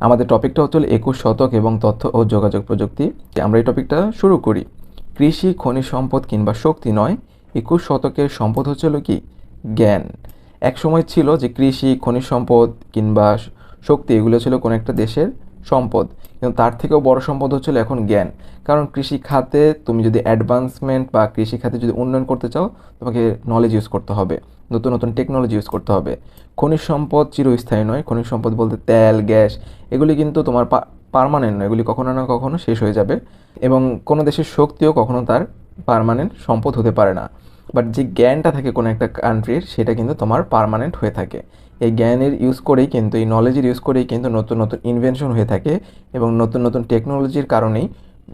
আমাদের টপিকটা হচ্ছে একুশ শতক এবং তথ্য ও যোগাযোগ প্রযুক্তি। আমরা এই টপিকটা শুরু করি। কৃষি, খনিজ সম্পদ কিংবা শক্তি নয়, একুশ শতকের সম্পদ হচ্ছিল কি? জ্ঞান। এক সময় ছিল যে কৃষি, খনিজ সম্পদ কিংবা শক্তি এগুলো ছিল কোনো একটা দেশের সম্পদ। কিন্তু তার থেকেও বড় সম্পদ হচ্ছিল এখন জ্ঞান। কারণ কৃষি খাতে তুমি যদি অ্যাডভান্সমেন্ট বা কৃষি খাতে যদি উন্নয়ন করতে চাও, তোমাকে নলেজ ইউজ করতে হবে। নতুন নতুন টেকনোলজি ইউজ করতে হবে। খনিজ সম্পদ চিরস্থায়ী নয়। খনিজ সম্পদ বলতে তেল, গ্যাস, এগুলি কিন্তু তোমার পারমানেন্ট নয়। এগুলি কখনো না কখনো শেষ হয়ে যাবে। এবং কোনো দেশের শক্তিও কখনো তার পারমানেন্ট সম্পদ হতে পারে না। বাট যে জ্ঞানটা থাকে কোনো একটা কান্ট্রির সেটা কিন্তু তোমার পারমানেন্ট হয়ে থাকে। এই জ্ঞানের ইউজ করেই কিন্তু, এই নলেজের ইউজ করেই কিন্তু নতুন নতুন ইনভেনশন হয়ে থাকে এবং নতুন নতুন টেকনোলজির কারণেই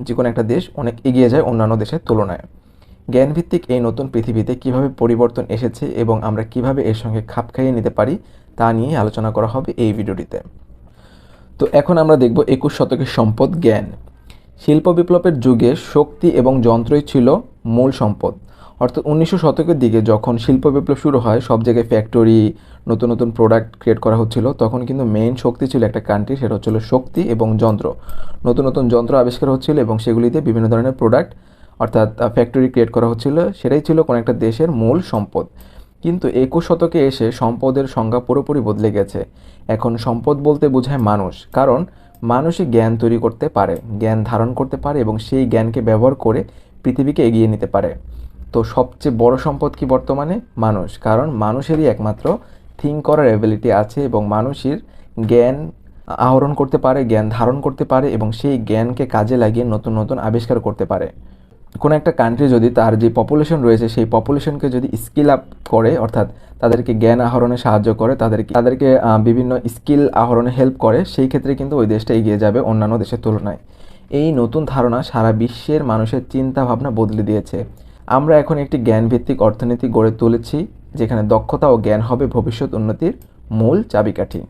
যে কোনো একটা দেশ অনেক এগিয়ে যায় অন্যান্য দেশের তুলনায়। জ্ঞানভিত্তিক এই নতুন পৃথিবীতে কীভাবে পরিবর্তন এসেছে এবং আমরা কীভাবে এর সঙ্গে খাপ খাইয়ে নিতে পারি, তা নিয়ে আলোচনা করা হবে এই ভিডিওটিতে। তো এখন আমরা দেখব একুশ শতকের সম্পদ জ্ঞান। শিল্প বিপ্লবের যুগে শক্তি এবং যন্ত্রই ছিল মূল সম্পদ। অর্থাৎ উনিশশো শতকের দিকে যখন শিল্প বিপ্লব শুরু হয়, সব জায়গায় ফ্যাক্টরি নতুন নতুন প্রোডাক্ট ক্রিয়েট করা হচ্ছিল, তখন কিন্তু মেইন শক্তি ছিল একটা কান্ট্রি সেটা হচ্ছিল শক্তি এবং যন্ত্র। নতুন নতুন যন্ত্র আবিষ্কার হচ্ছিল এবং সেগুলিতে বিভিন্ন ধরনের প্রোডাক্ট অর্থাৎ ফ্যাক্টরি ক্রিয়েট করা হচ্ছিল, সেটাই ছিল কোনো একটা দেশের মূল সম্পদ। কিন্তু একুশ শতকে এসে সম্পদের সংজ্ঞা পুরোপুরি বদলে গেছে। এখন সম্পদ বলতে বোঝায় মানুষ, কারণ মানুষই জ্ঞান তৈরি করতে পারে, জ্ঞান ধারণ করতে পারে এবং সেই জ্ঞানকে ব্যবহার করে পৃথিবীকে এগিয়ে নিতে পারে। তো সবচেয়ে বড় সম্পদ কি বর্তমানে? মানুষ। কারণ মানুষেরই একমাত্র থিঙ্ক করার অ্যাবিলিটি আছে এবং মানুষের জ্ঞান আহরণ করতে পারে, জ্ঞান ধারণ করতে পারে এবং সেই জ্ঞানকে কাজে লাগিয়ে নতুন নতুন আবিষ্কার করতে পারে। কোনো একটা কান্ট্রি যদি তার যে পপুলেশন রয়েছে, সেই পপুলেশনকে যদি স্কিল আপ করে, অর্থাৎ তাদেরকে জ্ঞান আহরণে সাহায্য করে, তাদেরকে তাদেরকে বিভিন্ন স্কিল আহরণে হেল্প করে, সেই ক্ষেত্রে কিন্তু ওই দেশটা এগিয়ে যাবে অন্যান্য দেশের তুলনায়। এই নতুন ধারণা সারা বিশ্বের মানুষের চিন্তা ভাবনা বদলে দিয়েছে। আমরা এখন একটি জ্ঞানভিত্তিক অর্থনীতি গড়ে তুলেছি, যেখানে দক্ষতা ও জ্ঞান হবে ভবিষ্যৎ উন্নতির মূল চাবিকাঠি।